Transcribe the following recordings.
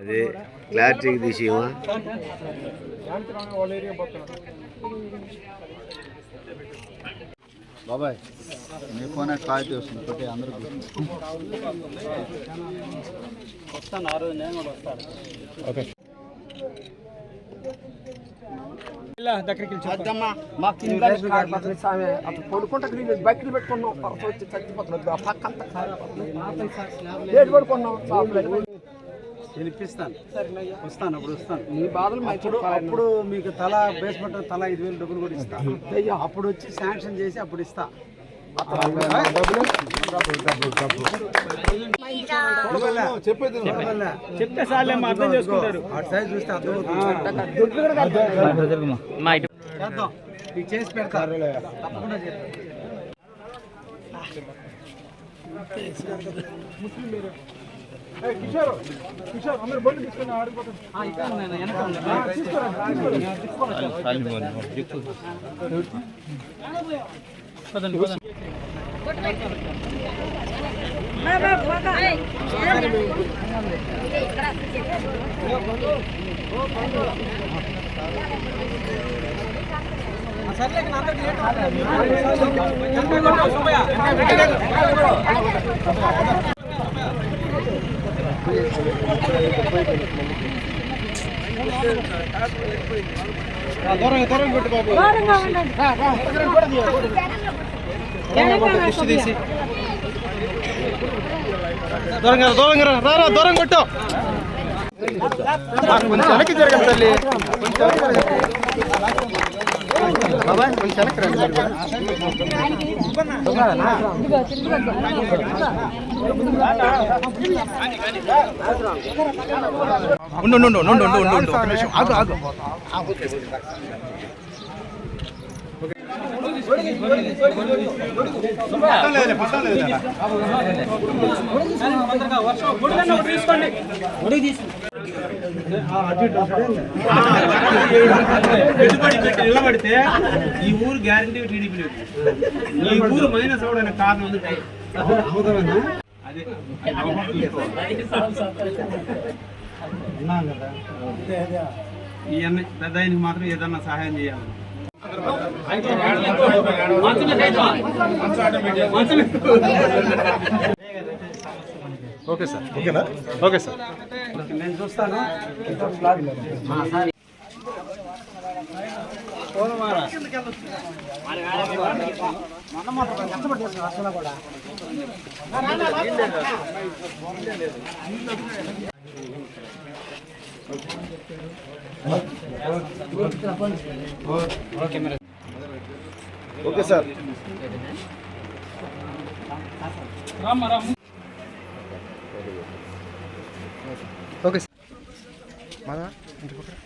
అదే క్లారిటీకి తీసేమా బాబాయ్ మీ phone clarity వస్తుంది? ఒకటి అందరూ వస్తాను ఆ రోజు నేను కూడా వస్తాను. అద్దమ్మా మాకు తిండి కాడిపోతుంది స్వామి అతను పడుకుంటా బైక్లు పెట్టుకున్నాం పరస వచ్చి చచ్చిపోతున్నాడు ఆ పక్క అంతా పడుకున్నాం. వినిపిస్తాను. వస్తాను అప్పుడు వస్తాను. నీ బాధలు మా అప్పుడు అప్పుడు మీకు తల బేస్మెంట్ తల ఐదు వేలు డబ్బులు కూడా ఇస్తా. అప్పుడు వచ్చి శాంక్షన్ చేసి అప్పుడు ఇస్తా. చెప్తే సార్లే అర్థం చేసుకుంటారు అటు సైడ్ చూస్తే అర్థం చేద్దాం మీకు చేసి పెడతారు తప్పకుండా చేద్దాం ఆ, ఇక్కడ ఉన్నాయి, వెనక ఉన్నాయి. దూరంగా దూరంగా రా రా దూరం కొట్టు కొంచెం వెనక్కి జరగండి తల్లి కొంచెం. బాబాయ్ కొంచెం వెనక్కి రండి ఉండు ఉండు ఉండు ఉండు ఉండు ఉండు ఆగు ఆగు పెట్టుబడి పెట్టి నిలబడితే ఈ ఊరు గ్యారంటీ టీడీపీ ఈ ఊరు మైనస్ అవడానికి కారణం ఉంది అన్నాం కదా ఈ అన్న పెద్ద ఆయనకి మాత్రం ఏదన్నా సహాయం చేయాలి. Okay sir. ఓకేనా? Okay sir. నేను చూస్తాను ఓకే సార్. Okay sir. మన ఇంటి పక్కన.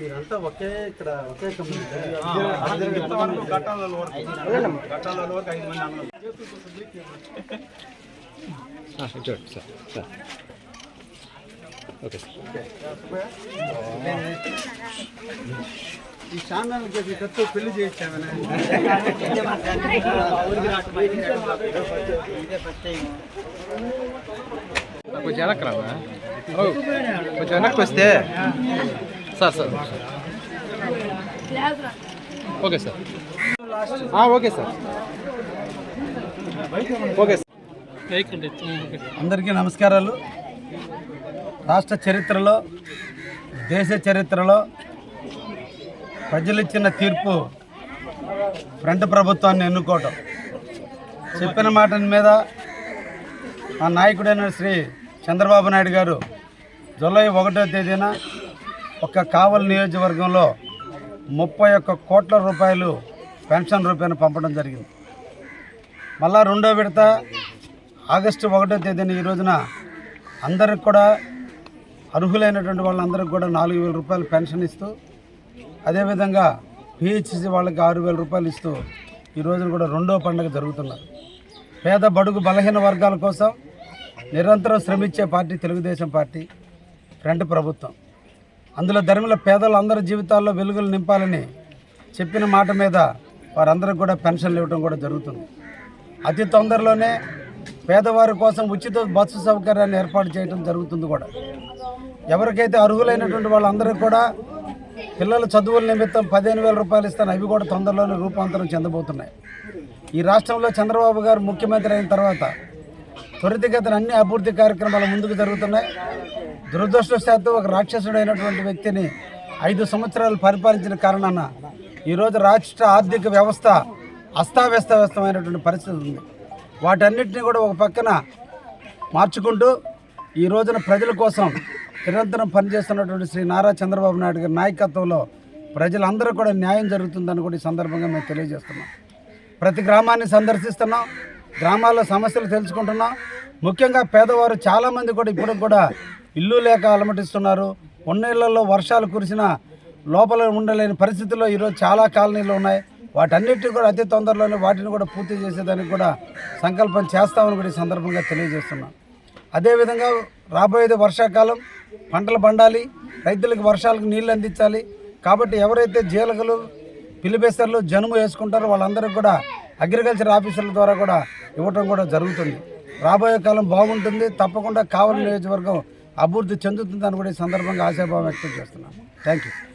మీరంతా ఒకే ఇక్కడ ఒకే కంపెనీ గట్టాలలో వరకు. గట్టాలలో వరకు ఐదు మంది అన్నారు చూడండి సార్ సార్. Okay sir. ఈ ఛానల్ చేసి ఖర్చు పెళ్ళి చేయించామని? కొంచెం వెనక్కి ఓ, కొంచెం వెనక్కి వస్తే. Sir sir. Okay sir. Okay sir. Okay sir. అందరికీ నమస్కారాలు. రాష్ట్ర చరిత్రలో దేశ చరిత్రలో ప్రజలిచ్చిన తీర్పు ఫ్రంట్ ప్రభుత్వాన్ని ఎన్నుకోవటం. చెప్పిన మాట మీద మా నాయకుడైన శ్రీ చంద్రబాబు నాయుడు గారు జూలై ఒకటో తేదీన ఒక కావలి నియోజకవర్గంలో ముప్పై ఒక్క కోట్ల రూపాయలు పెన్షన్ రూపాయలు పంపడం జరిగింది. మళ్ళా రెండో విడత ఆగస్టు ఒకటో తేదీన ఈ రోజున అందరికి కూడా అర్హులైనటువంటి వాళ్ళందరికీ కూడా నాలుగు వేల రూపాయలు పెన్షన్ ఇస్తూ అదేవిధంగా పిహెచ్సి వాళ్ళకి ఆరు వేల రూపాయలు ఇస్తూ ఈ రోజున కూడా రెండో పండుగ జరుగుతున్నారు పేద బడుగు బలహీన వర్గాల కోసం నిరంతరం శ్రమించే పార్టీ తెలుగుదేశం పార్టీ ఫ్రంట్ ప్రభుత్వం. అందులో ధర్మిల పేదలు అందరి జీవితాల్లో వెలుగులు నింపాలని చెప్పిన మాట మీద వారందరికి కూడా పెన్షన్లు ఇవ్వడం కూడా జరుగుతుంది. అతి తొందరలోనే పేదవారి కోసం ఉచిత బస్సు సౌకర్యాన్ని ఏర్పాటు చేయడం జరుగుతుంది కూడా. ఎవరికైతే అర్హులైనటువంటి వాళ్ళందరికీ కూడా పిల్లల చదువుల నిమిత్తం పదిహేను వేల రూపాయలు ఇస్తాను అవి కూడా తొందరలోనే రూపాంతరం చెందబోతున్నాయి. ఈ రాష్ట్రంలో చంద్రబాబు గారు ముఖ్యమంత్రి అయిన తర్వాత త్వరితగతిన అన్ని అభివృద్ధి కార్యక్రమాలు ముందుకు జరుగుతున్నాయి. దురదృష్టవశాత్తు ఒక రాక్షసుడైనటువంటి వ్యక్తిని ఐదు సంవత్సరాలు పరిపాలించిన కారణాన ఈరోజు రాష్ట్ర ఆర్థిక వ్యవస్థ అస్తావ్యస్తవ్యస్తమైనటువంటి పరిస్థితి ఉంది. వాటన్నిటిని కూడా ఒక పక్కన మార్చుకుంటూ ఈ రోజున ప్రజల కోసం నిరంతరం పనిచేస్తున్నటువంటి శ్రీ నారా చంద్రబాబు నాయుడు గారి నాయకత్వంలో ప్రజలందరూ కూడా న్యాయం జరుగుతుందని కూడా ఈ సందర్భంగా మేము తెలియజేస్తున్నాం. ప్రతి గ్రామాన్ని సందర్శిస్తున్నాం గ్రామాల్లో సమస్యలు తెలుసుకుంటున్నాం. ముఖ్యంగా పేదవారు చాలామంది కూడా ఇప్పుడు కూడా ఇల్లు లేక అలమటిస్తున్నారు. ఉన్న ఇళ్ళలో వర్షాలు కురిసిన లోపల ఉండలేని పరిస్థితుల్లో ఈరోజు చాలా కాలనీలు ఉన్నాయి. వాటన్నిటిని కూడా అతి తొందరలోనే వాటిని కూడా పూర్తి చేసేదానికి కూడా సంకల్పం చేస్తామని కూడా ఈ సందర్భంగా తెలియజేస్తున్నాం. అదేవిధంగా రాబోయేది వర్షాకాలం పంటలు పండాలి రైతులకు వర్షాలకు నీళ్ళు అందించాలి. కాబట్టి ఎవరైతే జీలకలు పిలిబేసర్లు జనుము వేసుకుంటారో వాళ్ళందరికీ కూడా అగ్రికల్చర్ ఆఫీసర్ల ద్వారా కూడా ఇవ్వటం కూడా జరుగుతుంది. రాబోయే కాలం బాగుంటుంది. తప్పకుండా కావలి నియోజకవర్గం అభివృద్ధి చెందుతుందని కూడా ఈ సందర్భంగా ఆశాభావం వ్యక్తం చేస్తున్నాను థ్యాంక్ యూ